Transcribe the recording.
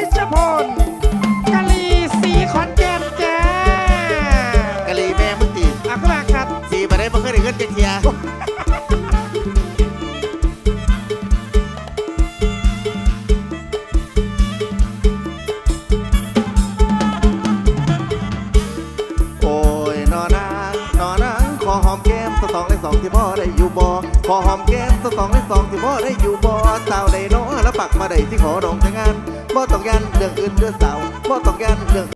อนุปนิชพลกะลีสีขอนแก่นจ้ากะลีแม่มึงตีอะก็มาครับสีมาได้บ่เคยได้เงินจักเทีย ขอหอมแก้มสักสองและสองที่พ่อได้อยู่บ่สาวได้น้อแล้วปักมาได้ที่ขอดองแต่งงานบ่ต้องยันเรื่องอื่นเรื่องสาวบ่ต้องยันเรื่อง